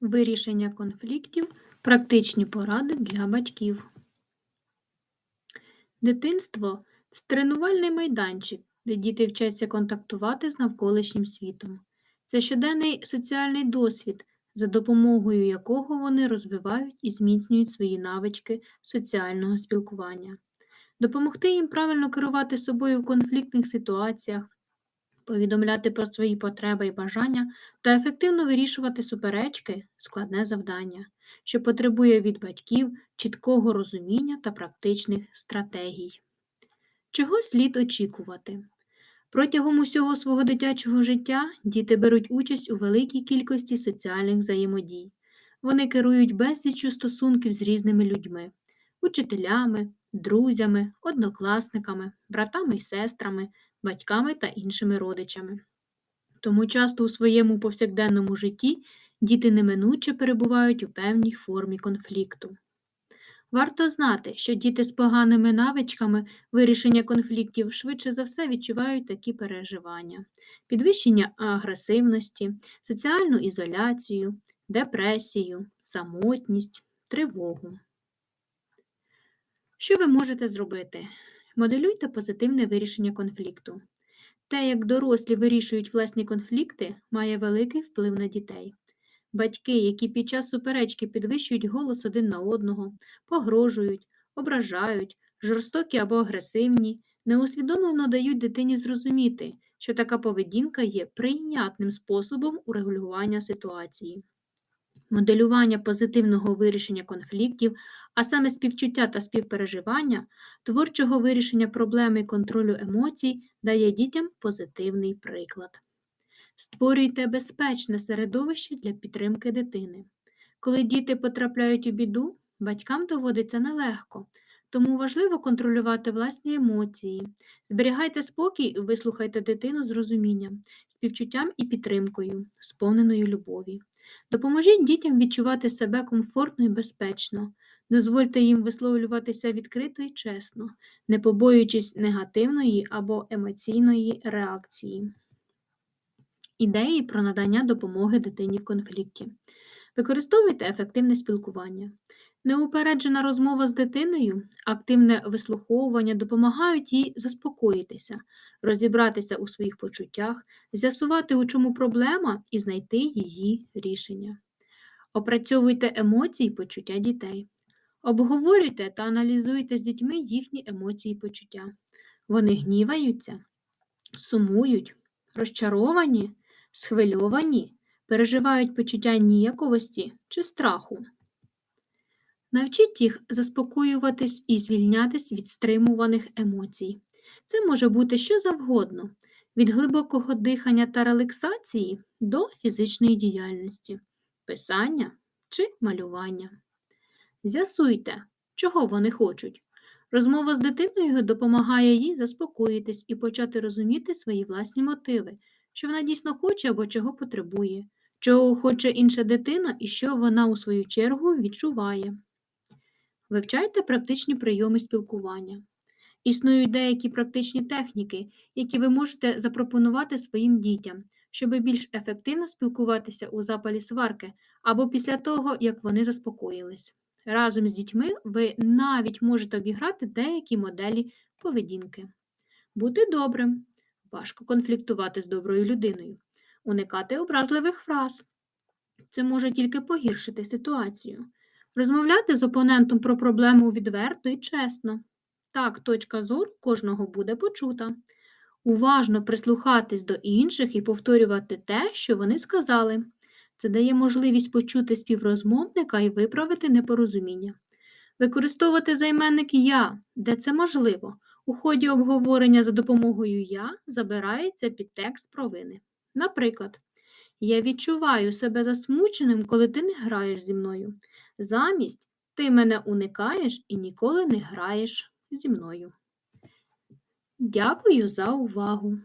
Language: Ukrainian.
Вирішення конфліктів, практичні поради для батьків. Дитинство це тренувальний майданчик, де діти вчаться контактувати з навколишнім світом. Це щоденний соціальний досвід, за допомогою якого вони розвивають і зміцнюють свої навички соціального спілкування. Допомогти їм правильно керувати собою в конфліктних ситуаціях, повідомляти про свої потреби і бажання та ефективно вирішувати суперечки складне завдання, що потребує від батьків чіткого розуміння та практичних стратегій. Чого слід очікувати? Протягом усього свого дитячого життя діти беруть участь у великій кількості соціальних взаємодій. Вони керують безліччю стосунків з різними людьми, учителями, друзями, однокласниками, братами і сестрами, батьками та іншими родичами. Тому часто у своєму повсякденному житті діти неминуче перебувають у певній формі конфлікту. Варто знати, що діти з поганими навичками вирішення конфліктів швидше за все відчувають такі переживання: підвищення агресивності, соціальну ізоляцію, депресію, самотність, тривогу. Що ви можете зробити? Моделюйте позитивне вирішення конфлікту. Те, як дорослі вирішують власні конфлікти, має великий вплив на дітей. Батьки, які під час суперечки підвищують голос один на одного, погрожують, ображають, жорстокі або агресивні, неусвідомлено дають дитині зрозуміти, що така поведінка є прийнятним способом урегулювання ситуації. Моделювання позитивного вирішення конфліктів, а саме співчуття та співпереживання, творчого вирішення проблеми і контролю емоцій дає дітям позитивний приклад. Створюйте безпечне середовище для підтримки дитини. Коли діти потрапляють у біду, батькам доводиться нелегко, тому важливо контролювати власні емоції. Зберігайте спокій і вислухайте дитину з розумінням, співчуттям і підтримкою, сповненою любові. Допоможіть дітям відчувати себе комфортно і безпечно, дозвольте їм висловлюватися відкрито і чесно, не побоюючись негативної або емоційної реакції. Ідеї про надання допомоги дитині в конфлікті. Використовуйте ефективне спілкування. Неупереджена розмова з дитиною, активне вислуховування допомагають їй заспокоїтися, розібратися у своїх почуттях, з'ясувати, у чому проблема, і знайти її рішення. Опрацьовуйте емоції і почуття дітей. Обговорюйте та аналізуйте з дітьми їхні емоції і почуття. Вони гніваються, сумують, розчаровані, схвильовані, переживають почуття ніяковості чи страху. Навчіть їх заспокоюватись і звільнятись від стримуваних емоцій. Це може бути що завгодно, від глибокого дихання та релаксації до фізичної діяльності, писання чи малювання. З'ясуйте, чого вони хочуть. Розмова з дитиною допомагає їй заспокоїтись і почати розуміти свої власні мотиви, що вона дійсно хоче або чого потребує, чого хоче інша дитина і що вона, у свою чергу, відчуває. Вивчайте практичні прийоми спілкування. Існують деякі практичні техніки, які ви можете запропонувати своїм дітям, щоб більш ефективно спілкуватися у запалі сварки або після того, як вони заспокоїлись. Разом з дітьми ви навіть можете обіграти деякі моделі поведінки. Бути добрим, важко конфліктувати з доброю людиною, уникати образливих фраз. Це може тільки погіршити ситуацію. Розмовляти з опонентом про проблему відверто і чесно. Так, точка зору кожного буде почута. Уважно прислухатись до інших і повторювати те, що вони сказали. Це дає можливість почути співрозмовника і виправити непорозуміння. Використовувати займенник Я, де це можливо. У ході обговорення за допомогою Я забирається під текст провини. Наприклад, я відчуваю себе засмученим, коли ти не граєш зі мною. Замість ти мене уникаєш і ніколи не граєш зі мною. Дякую за увагу!